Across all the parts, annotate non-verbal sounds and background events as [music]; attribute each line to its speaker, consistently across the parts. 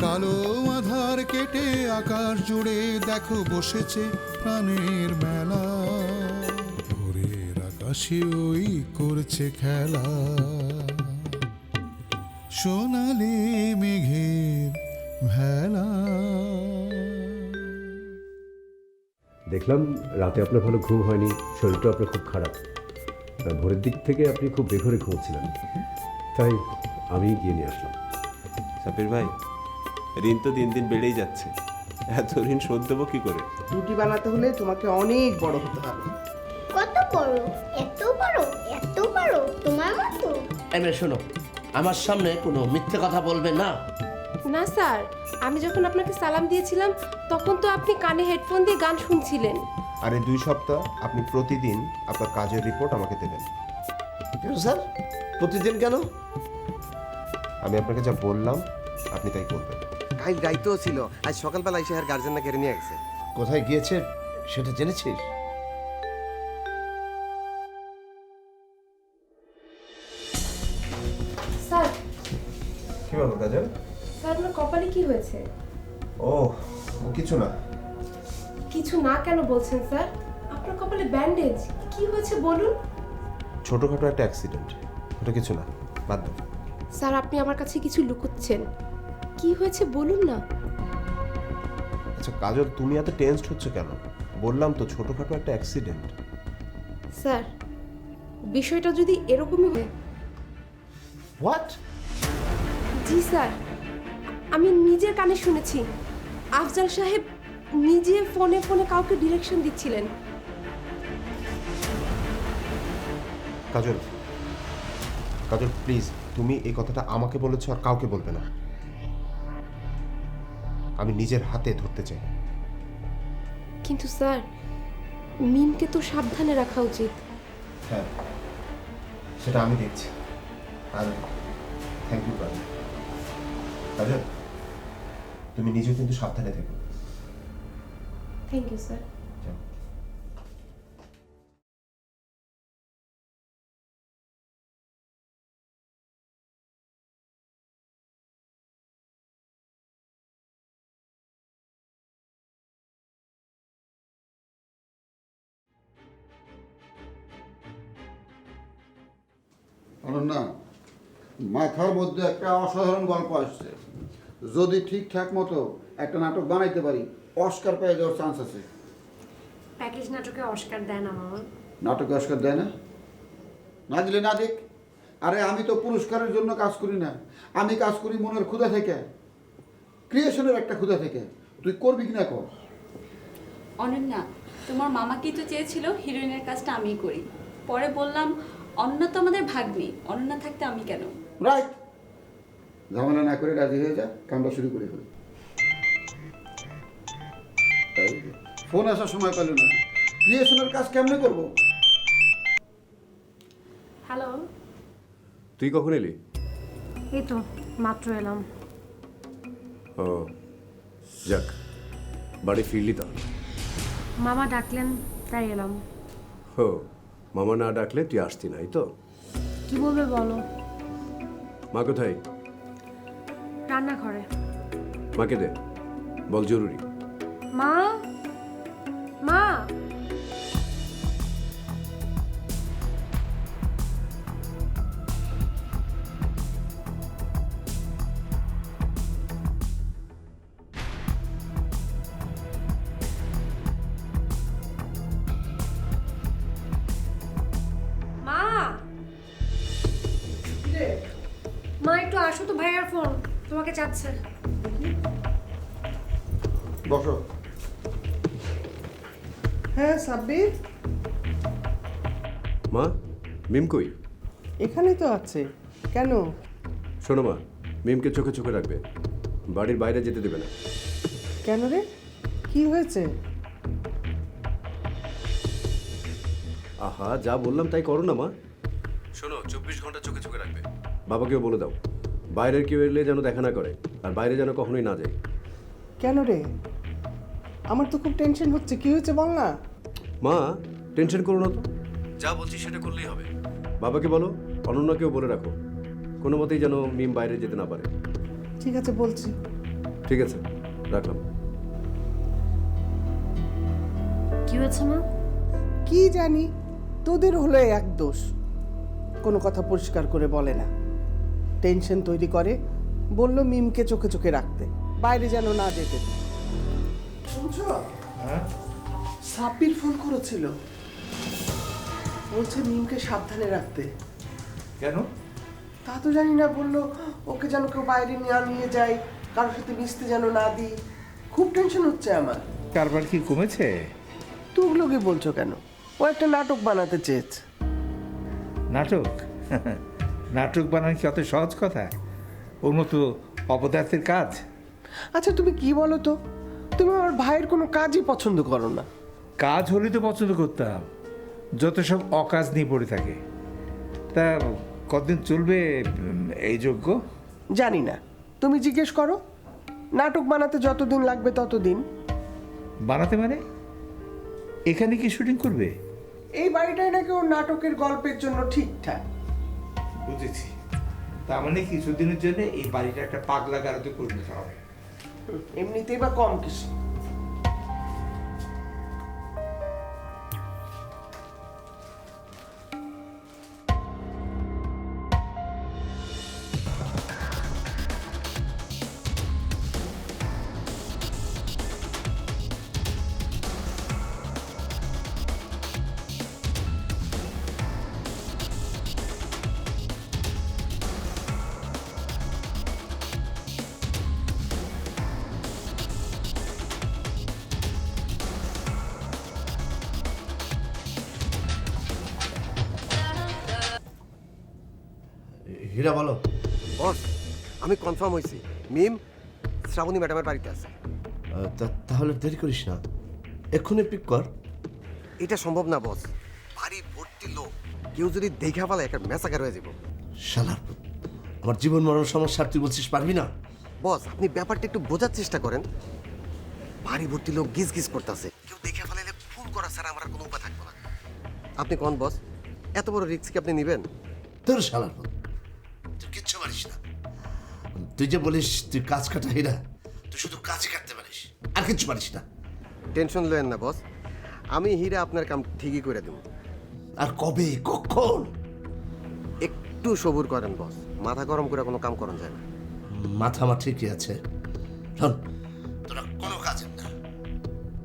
Speaker 1: কালো আধার কেটে আকাশ জুড়ে দেখো বসেছে প্রাণের মেলা। ভোরের আকাশে ওই করছে খেলা। সোনালি মেঘের ভেলা।
Speaker 2: দেখলাম রাতে আপনার ভালো ঘুম হয়নি শরীরটা আপনার খুব খারাপ। ভোরের দিক থেকে আপনি খুব বেঘরে ঘুমোচ্ছিলেন। তাই আমি গিয়ে নিয়ে আসলাম।
Speaker 3: সাপির ভাই ঋণ তো দিন দিন বেড়েই যাচ্ছে। এত ঋণ শোধ দেবো কি করে?
Speaker 4: রুটি বানাতে হলে তোমাকে অনেক বড় হতে হবে।
Speaker 5: কত বড়? এত বড়? এত বড়? তোমার মতো?
Speaker 6: এমএ শোনো আমার সামনে কোনো মিথ্যে কথা বলবে না।
Speaker 7: না স্যার আমি যখন আপনাকে সালাম দিয়েছিলাম তখন তো আপনি কানে হেডফোন দিয়ে গান শুনছিলেন।
Speaker 3: আর এই দুই সপ্তাহ আপনি প্রতিদিন আপনার কাজের রিপোর্ট আমাকে দেবেন।
Speaker 6: কেন স্যার? প্রতিদিন কেন?
Speaker 3: আমি আপনাকে যা বললাম আপনি তাই করবেন।
Speaker 8: কাল গাইতেও ছিল। আজ সকালবেলা এসে আর গার্জেনরা কেড়ে নিয়ে গেছে
Speaker 6: কোথায় গিয়েছে? সেটা জেনেছিস?
Speaker 7: স্যার।
Speaker 3: কি বলব কাজল?
Speaker 7: স্যার আপনার কপালে কি হয়েছে?
Speaker 3: ও ও কিছু না।
Speaker 7: কিছু না কেন বলছেন স্যার? আপনার কপালে ব্যান্ডেজ কি হয়েছে বলুন?
Speaker 3: ছোটোখাটো একটা অ্যাক্সিডেন্ট ওটা কিছু না। বাদ দাও
Speaker 7: স্যার আপনি আমার কাছে কিছু লুকোচ্ছেন। কি হয়েছে বলুন না।
Speaker 3: আচ্ছা কাজল তুমি এত টেনসড হচ্ছে কেন? বললাম তো ছোটোখাটো একটা অ্যাক্সিডেন্ট
Speaker 7: স্যার বিষয়টা যদি এরকমই হয়
Speaker 6: হোয়াট
Speaker 7: জি স্যার। আমি নিজের কানে শুনেছি। আফজাল সাহেব নিজে ফোনে ফোনে কাউকে ডিরেকশন দিচ্ছিলেন।
Speaker 3: কাজল কাজল প্লিজ তুমি এই কথাটা আমাকে বলেছ আর কাউকে বলবে না। আমি নিজের হাতে ধরতে চাই।
Speaker 7: কিন্তু স্যার মিমকে তো সাবধানে রাখা উচিত।
Speaker 3: হ্যাঁ সেটা আমি দেখছি। আর থ্যাংক ইউ কাজল কাজল তুমি নিজেও কিন্তু সাবধানে থেকো।
Speaker 7: থ্যাংক ইউ স্যার
Speaker 9: অনন্যা মাথার মধ্যে একটা অসাধারণ গল্প আসছে। যদি ঠিকঠাক মতো একটা নাটক বানাইতে পারি অস্কার পেয়ে যাওয়ার চান্স আছে।
Speaker 10: প্যাকেজ নাটকে অস্কার দেয় না মামা।
Speaker 9: নাটকে অস্কার দেয় না? না দিলে না দিক। আরে আমি তো পুরস্কারের জন্য কাজ করি না। আমি কাজ করি মনের ক্ষুধা থেকে। ক্রিয়েশনের একটা ক্ষুধা থেকে। তুই করবি কি না কর।
Speaker 11: অনন্যা তোমার মামাকেই তো চেয়েছিল হিরোইনের কাজটা আমিই করি। পরে বললাম অনন্যা তো আমাদের ভাগ্নি অনন্যা থাকতে আমি কেন?
Speaker 9: রাইট। ঝামেলা না করে রাজি হয়ে যা কামটা শুরু করে ফেলি। ফোন আসার সময় পেল না। ক্রিয়েশনের কাজ কেমনে করব?
Speaker 10: হ্যালো
Speaker 2: তুই কখন এলি?
Speaker 10: এই তো মাত্র এলাম।
Speaker 2: ও যাক বাড়ি ফিরলি তাহলে
Speaker 10: মামা ডাকলেন তাই এলাম।
Speaker 2: ও মামা না ডাকলে তুই আসতি নাই তো।
Speaker 10: কি বলবে বলো?
Speaker 2: মা কোথায়?
Speaker 10: রান্না রান্নাঘরে।
Speaker 2: মাকে দে বল জরুরি।
Speaker 10: মা? মা? মা একটু আসো তো ভাইয়ার ফোন। তোমাকে চাচ্ছে।
Speaker 9: বসো।
Speaker 4: হ্যাঁ সাব্বির?
Speaker 2: মা মিম কই?
Speaker 4: এখানে তো আছে। কেন?
Speaker 2: শোনো মা মিমকে চোখে চোখে রাখবে। বাড়ির বাইরে যেতে দেবে না।
Speaker 4: কেন রে? কি হয়েছে?
Speaker 2: আহা যা বললাম তাই করো না মা। শোনো চব্বিশ ঘণ্টা চোখে চোখে রাখবে। বাবাকেও বলে দাও বাইরের কেউ এলে যেন দেখা না করে আর বাইরে যেন কখনোই না যায়।
Speaker 4: কেন রে? আমার তো খুব টেনশন হচ্ছে কি হয়েছে বল না?
Speaker 2: মা টেনশন করো না তো। যা বলছি সেটা করলেই হবে। বাবাকে বলো অনন্যাকেও বলে রাখো কোনো মতেই যেন মিম বাইরে যেতে না পারে।
Speaker 4: ঠিক আছে বলছি।
Speaker 2: ঠিক আছে রাখলাম।
Speaker 10: কি হয়েছে মা?
Speaker 4: কি জানি তোদের হলো এক দোষ। কোনো কথা পরিষ্কার করে বলে না। টেনশন তৈরি করে বলল মিমকে চোখে চোখে রাখতে। বাইরে যেন না যেতে। শুনছ? সাব্বির ফোন করেছিল। বলছে মিমকে সাবধানে রাখতে।
Speaker 12: কেন?
Speaker 4: তা তো জানি না বলল ওকে যেন কেউ বাইরে নিয়ে নিয়ে যায় কারোর সাথে মিশতে যেন না দিই। খুব টেনশন হচ্ছে আমার।
Speaker 12: কারবার কি কমেছে?
Speaker 4: তুগলোকে বলছো কেন? ও একটা নাটক বানাতে চেয়েছে।
Speaker 12: নাটক? নাটক বানানো কি অত সহজ কথা? ওর মতো অপদার্থের কাজ?
Speaker 4: আচ্ছা তুমি কি বলো তো? তুমি আমার ভাইয়ের কোনো কাজই পছন্দ করো না।
Speaker 12: কাজ হলে তো পছন্দ করতাম। যত সব অকাজ নিয়ে পড়ে থাকে। তা কতদিন চলবে এই যোগ্য?
Speaker 4: জানি না। তুমি জিজ্ঞেস করো। নাটক বানাতে যতদিন লাগবে ততদিন।
Speaker 12: বানাতে মানে? এখানে কি শুটিং করবে?
Speaker 4: এই বাড়িটাই নাকি ওর নাটকের গল্পের জন্য ঠিকঠাক?
Speaker 12: বুঝেছি। তার মানে কিছুদিনের জন্য এই বাড়িটা একটা পাগলা গারদে পরিণত হবে।
Speaker 4: এমনিতেই বা কম কিছু?
Speaker 6: হীরা বলো।
Speaker 8: বস আমি কনফার্ম হয়েছি মিম শ্রাবণী ম্যাডামের বাড়িতে আছে।
Speaker 6: তাহলে দেরি করিস না। এক্ষুনি পিক কর।
Speaker 8: এটা সম্ভব না বস। বাড়ি ভর্তি লোক। কেউ যদি দেখা ফেলে একটা মেসাকার হয়ে যাব
Speaker 6: শালার আমার জীবন মরণ সমস্যা তুই বলছিস পারবি না?
Speaker 8: বস আপনি ব্যাপারটা একটু বোঝার চেষ্টা করেন। বাড়ি ভর্তি লোক গিজ গিজ করতেছে। কেউ দেখে ফেলাইলে ফোন করা ছাড়া আমার কোনো উপায় থাকবে না। আপনি কোন বস? এত বড় রিস্ক কি আপনি নেবেন?
Speaker 6: তোর শালার পারিস না। তুই যে বলিস তুই কাজ কাটা হীরা তুই শুধু কাজই কাটতে পারিস আর কিছু পারিস না।
Speaker 8: টেনশন লয়েন না বস। আমি হীরা আপনার কাম ঠিকই করে দেব।
Speaker 6: আর কবে কখন?
Speaker 8: একটু সবুর করেন বস। মাথা গরম করে কোনো কাম করেন যায় না।
Speaker 6: মাথা আমার ঠিকই আছে। শোন তোরা কোনো কাজের না।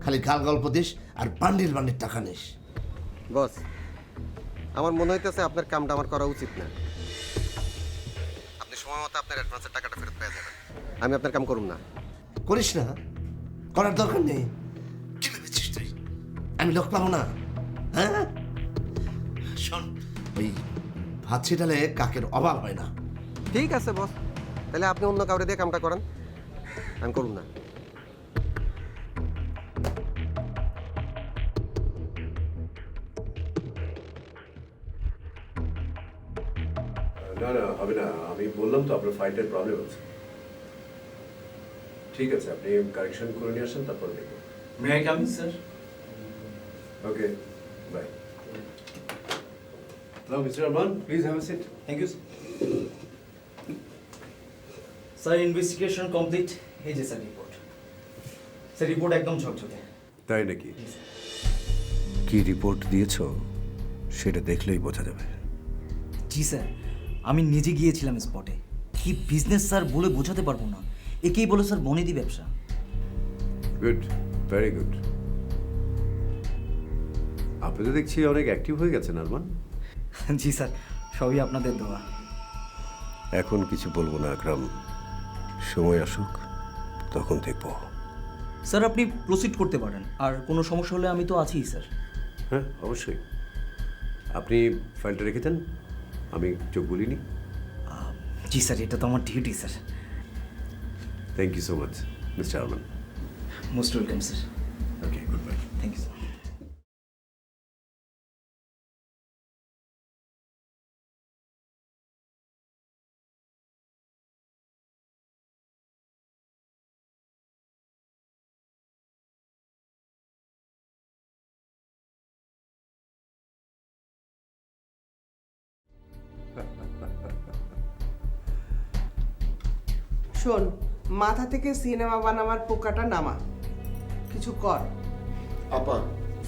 Speaker 6: খালি গাল গল্প দিস আর বান্ডিল বান্ডিল টাকা নিস।
Speaker 8: বস আমার মনে হইতেছে আপনার কামটা আমার করা উচিত না। সময় মতো আপনার অ্যাডভান্সের টাকাটা ফেরত পেয়ে যাবেন। আমি আপনার কাম করুন না।
Speaker 6: করিস না। করার দরকার নেই। কি ভেবেছিস তুই? আমি লোক পাবো না। হ্যাঁ? শোন। ওই ভাত ছিটালে কাকের অভাব হয় না।
Speaker 8: ঠিক আছে বস তাহলে আপনি অন্য কাউরে দিয়ে কামটা করেন। আমি করুন না।
Speaker 2: না না হবে না আমি বললাম তো আপনার ফাইলটার প্রবলেম আছে। ঠিক আছে আপনি কারেকশন করে নিয়ে আসেন তারপর দেখব।
Speaker 12: May I come sir
Speaker 2: okay bye hello mister Arman please have a seat
Speaker 13: thank you sir investigation complete এই যে স্যার রিপোর্ট স্যার রিপোর্ট একদম ঝকঝকে।
Speaker 2: তাই নাকি? কি রিপোর্ট দিয়েছ সেটা দেখলেই বোঝা যাবে।
Speaker 13: জি স্যার আমি নিজে গিয়েছিলাম স্পটে কি বিজনেস স্যার বলে বোঝাতে পারব না। একেই বলে স্যার বনেদি ব্যবসা।
Speaker 2: গুড ভেরি গুড আপনি তো দেখছি অনেক অ্যাক্টিভ হয়ে গেছেন আরমান। [laughs]
Speaker 13: জি স্যার সবই আপনাদের দোয়া।
Speaker 2: এখন কিছু বলব না আকরাম। সময় আসুক তখন দেখব।
Speaker 13: স্যার আপনি প্রসিড করতে পারেন। আর কোনো সমস্যা হলে আমি তো আছিই স্যার
Speaker 2: হ্যাঁ অবশ্যই। আপনি ফাইলটা রেখেছেন আমি চোখ বলিনি?
Speaker 13: জি স্যার এটা তো আমার duty sir.
Speaker 2: Thank you so much mister Arman
Speaker 13: most welcome sir
Speaker 2: okay goodbye
Speaker 4: শোন মাথা থেকে সিনেমা বানাবার পোকাটা নামা। কিছু কর।
Speaker 9: আপা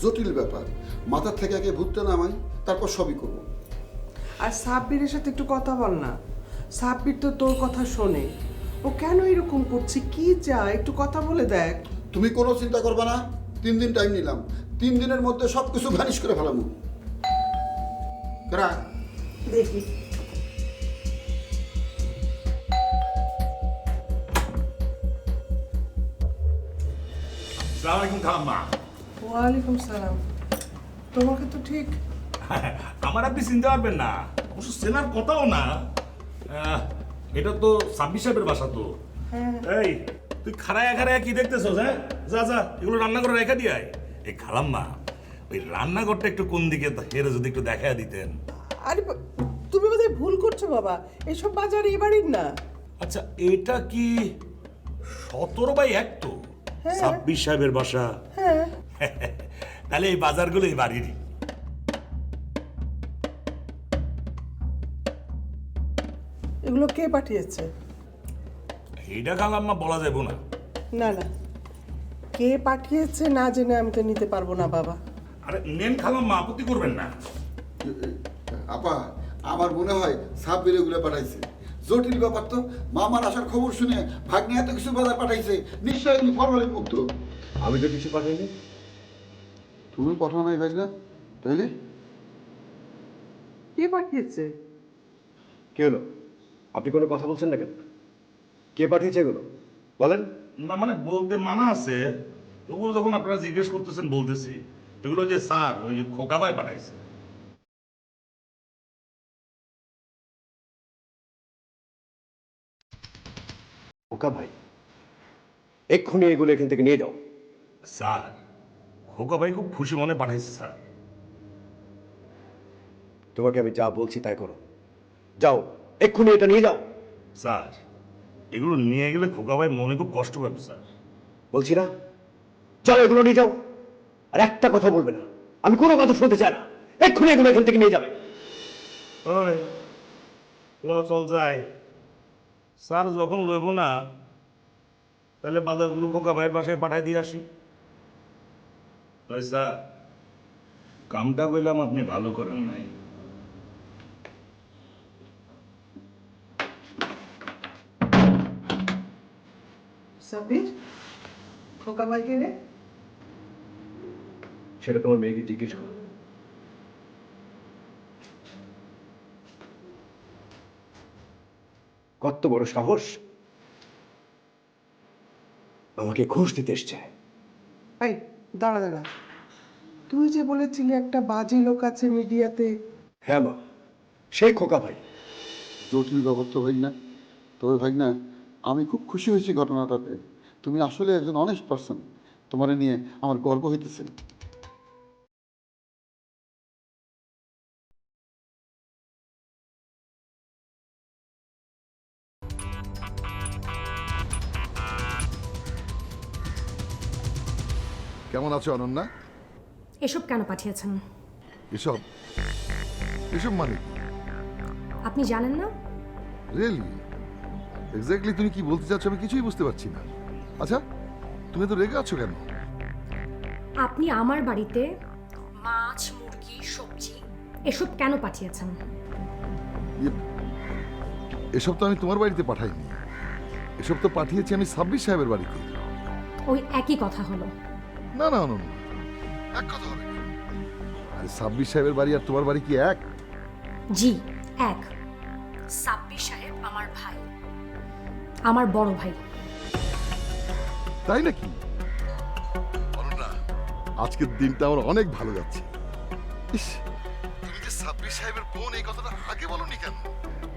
Speaker 9: জটিল ব্যাপার। মাথার থেকে আগে ভূতটা নামাই তারপর সবই করব।
Speaker 4: আর সাব্বিরের সাথে একটু কথা বল না। সাব্বির তো তোর কথা শোনে। ও কেন এরকম করছে? কি যা একটু কথা বলে দেখ।
Speaker 9: তুমি কোনো চিন্তা করবে না। তিন দিন টাইম নিলাম। তিন দিনের মধ্যে সব কিছু ভ্যানিশ করে ফেলামু।
Speaker 4: দেখি।
Speaker 14: সালাম আলাইকুম খালাম্মা
Speaker 4: ওয়ালাইকুম সালাম। তোমাকে তো ঠিক। [laughs]
Speaker 14: আমার আপনি চিনতে পারবেন না। অবশ্য চেনার কথাও না। এটা তো সাব্বির সাহেবের বাসা তো। এই তুই খারায়া খারায়া কি দেখতেছস হ্যাঁ? যা যা এগুলো রান্না করে রেখে দিয়ে। এই খালাম্মা ওই রান্নাঘরটা একটু কোন দিকে হেরে যদি একটু দেখা দিতেন।
Speaker 4: আরে তুমি বোধহয় ভুল করছ বাবা। এসব বাজার এবারের না।
Speaker 14: আচ্ছা এটা কি সতেরো বাই এক তো? সাব্বির সাহেবের বাসা।
Speaker 4: হ্যাঁ [laughs]
Speaker 14: তাহলে এই বাজারগুলো এই বাড়িরই
Speaker 4: এগুলো কে পাঠিয়েছে?
Speaker 14: এইটা খালাম্মা বলা যাব না।
Speaker 4: না না। কে পাঠিয়েছে না জেনে আমি তো নিতে পারব না বাবা।
Speaker 14: আরে নেন খালাম্মা আপত্তি করবেন না।
Speaker 9: আপা আমার মনে হয় সাপ বেড়ে এগুলো পাঠাইছে। জটিল ব্যাপার তো। মামার আসার খবর শুনে ভাগ্নে এত কিছু বাজার পাঠাইছে নিশ্চয়ই উনি ফরমালিন মুক্ত।
Speaker 2: আমি তো কিছু পাঠাইনি।
Speaker 9: তুমি পাঠাও নাই ভাই না তাইলে?
Speaker 4: কে পাঠিয়েছে?
Speaker 2: কে হলো? আপনি কোনো কথা বলছেন না কেন? কে পাঠিয়েছে এগুলো? বলেন।
Speaker 14: না মানে বলতে মানা আছে। তবুও যখন আপনারা জিজ্ঞেস করতেছেন বলতেছি। এগুলো যে স্যার ওই খোকা ভাই পাঠাইছে।
Speaker 2: ওকা ভাই এক্ষুনি এগুলো এখান থেকে নিয়ে যাও।
Speaker 14: স্যার খোকা ভাই খুব খুশি মনে পাঠাইছে স্যার।
Speaker 2: তোমাকে আমি যা বলছি তাই করো। যাও এক্ষুনি এটা নিয়ে যাও।
Speaker 14: স্যার এগুলো নিয়ে গেলে খোকা ভাই মনে খুব কষ্ট পাবে স্যার।
Speaker 2: বলছি না? চলো এগুলো নিয়ে যাও। আর একটা কথা বলবে না। আমি কোনো কথা শুনতে চাই না। এক্ষুনি এগুলো এখান থেকে নিয়ে যাবে।
Speaker 14: চল যাই। স্যার যখন লইব না তাহলে বাজারগুলো খোকা ভাইয়ের বাসায় পাঠাই দিয়ে আসি। স্যার কামটা কইলাম আপনি ভালো করেন নাই।
Speaker 4: সাব্বির খোকা ভাইকে রে
Speaker 2: সেটা তোমার মেয়েকে জিজ্ঞেস করো। কত বড় সাহস? আমাকে ঘুষ দিতে এসছে।
Speaker 4: এই দাঁড়া দাঁড়া। তুই যে বলেছিলি একটা বাজে লোক আছে মিডিয়াতে।
Speaker 2: হ্যাঁ মা। সেই খোকা ভাই।
Speaker 9: জটিল ব্যাপার তো ভাই না তবে ভাই না আমি খুব খুশি হয়েছি ঘটনাটাতে। তুমি আসলে একজন অনেস্ট পার্সন তোমার নিয়ে আমার গর্ব হইতেছে।
Speaker 15: আছো অনন্যা?
Speaker 10: এসব কেন পাঠিয়েছেন?
Speaker 15: এসব? এসব মানে
Speaker 10: আপনি জানেন না?
Speaker 15: রিয়েলি এক্স্যাক্টলি তুমি কি বলতে চাচ্ছ আমি কিছুই বুঝতে পারছি না। আচ্ছা তুমি তো রেগে আছো কেন?
Speaker 10: আপনি আমার বাড়িতে মাছ মুরগি সবজি এসব কেন পাঠিয়েছেন?
Speaker 15: ইয়ে, এসব তো আমি তোমার বাড়িতে পাঠাইনি। এসব তো পাঠিয়েছি আমি সাব্বির সাহেবের বাড়িতে।
Speaker 10: ওই একই কথা হলো।
Speaker 15: না না অনন্য এক কথা হবে? আরে সাব্বির সাহেবের বাড়ি আর তোমার বাড়ি কি এক?
Speaker 10: জি এক। সাব্বির সাহেব আমার ভাই। আমার বড় ভাই।
Speaker 15: তাই নাকি? আজকের দিনটা আমার অনেক ভালো যাচ্ছে। ইস তুমি যে সাব্বির সাহেবের বোন এই কথাটা আগে বলনি কেন?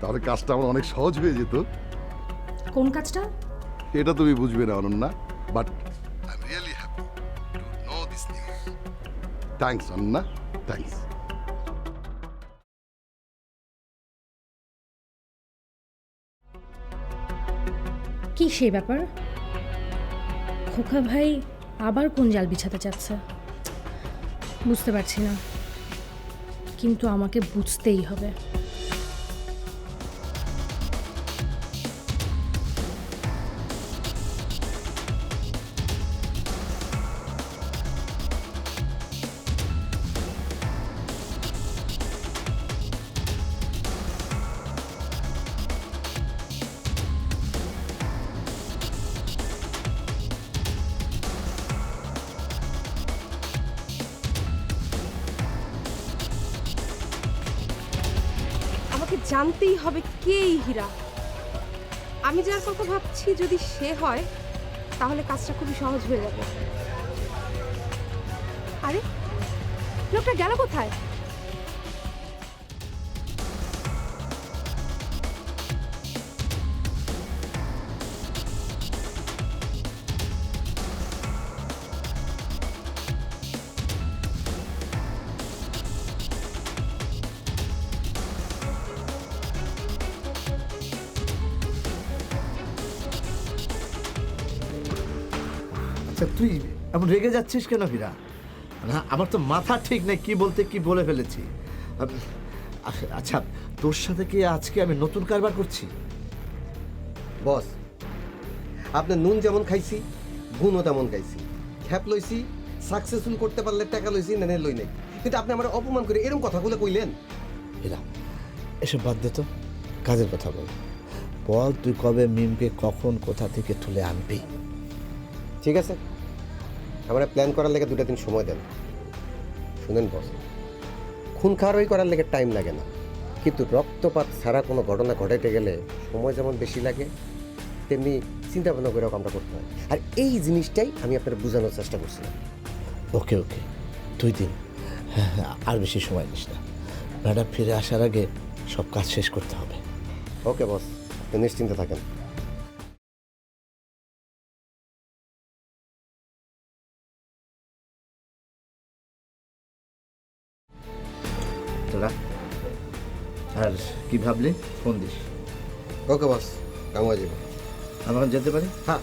Speaker 15: তাহলে কাজটা আমার অনেক সহজ হয়ে যেত।
Speaker 10: কোন কাজটা?
Speaker 15: এটা তুমি বুঝবে না Ananya but thanks Ananya thanks
Speaker 10: কি সেই ব্যাপার? খোকা ভাই আবার কোন জাল বিছাতে চাচ্ছে? বুঝতে পারছি না। কিন্তু আমাকে বুঝতেই হবে।
Speaker 7: জানতেই হবে কে এই হীরা। আমি যার কথা ভাবছি যদি সে হয়, তাহলে কাজটা খুবই সহজ হয়ে যাবে। আরে, লোকটা গেল কোথায়?
Speaker 6: আচ্ছা তুই এমন রেগে যাচ্ছিস কেন হীরা? না আমার তো মাথা ঠিক নেই কি বলতে কি বলে ফেলেছি। আচ্ছা, আচ্ছা তোর সাথে কি আজকে আমি নতুন কারবার করছি?
Speaker 8: বস আপনি নুন যেমন খাইছি গুণও তেমন খাইছি। খ্যাপ লইছি সাকসেসফুল করতে পারলে টাকা লইছি নেনে লই নাই। কিন্তু আপনি আমার অপমান করে এরকম কথাগুলো কইলেন।
Speaker 6: হীরা এসব বাদ দে তো কাজের কথা বল। বল তুই কবে মিমকে কখন কোথা থেকে তুলে আনবি?
Speaker 8: ঠিক আছে? আমার প্ল্যান করার লেগে দুটা দিন সময় দেন। শুনেন বস খুন খাওয়ারই করার লেগে টাইম লাগে না। কিন্তু রক্তপাত ছাড়া কোনো ঘটনা ঘটাইতে গেলে সময় যেমন বেশি লাগে তেমনি চিন্তা ভাবনা করে কামটা করতে হয়। আর এই জিনিসটাই আমি আপনার বোঝানোর চেষ্টা করছিলাম।
Speaker 6: ওকে ওকে দুই দিন। হ্যাঁ হ্যাঁ আর বেশি সময় নিস না। ম্যাডাম ফিরে আসার আগে সব কাজ শেষ করতে হবে।
Speaker 8: ওকে বস আপনি নিশ্চিন্তে থাকেন।
Speaker 6: আর কি ভাবলি ফোন দিস
Speaker 8: ওকে বস। কামা যাব।
Speaker 6: আমি এখন যেতে পারি?
Speaker 8: হ্যাঁ।